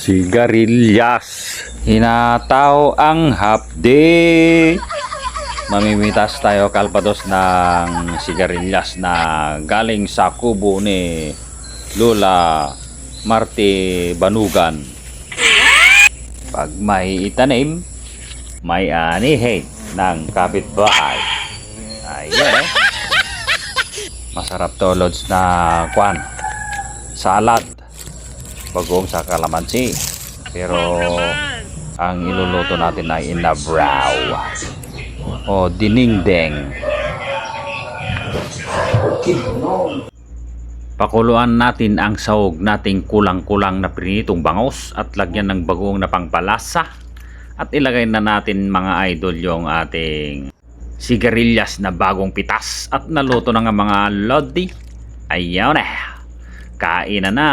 Sigarilyas. Hinataw ang hapde. Mamimitas tayo kalpados ng sigarilyas na galing sa kubo ni Lola Marte Banugan. Pag may itanim, may anihin ng kapitbahay. Ayan eh. Masarap to lods na kwan. Salad. Bagong sa kalamansi. Pero ang iluluto natin ay inabraw. O diningdeng. Pakuluan natin ang sahog nating kulang-kulang na prinitong bangos at lagyan ng bagong na pangpalasa. At ilagay na natin mga idol yung ating sigarilyas na bagong pitas at naluto na nga mga lodi. Ayaw na. Kain na na.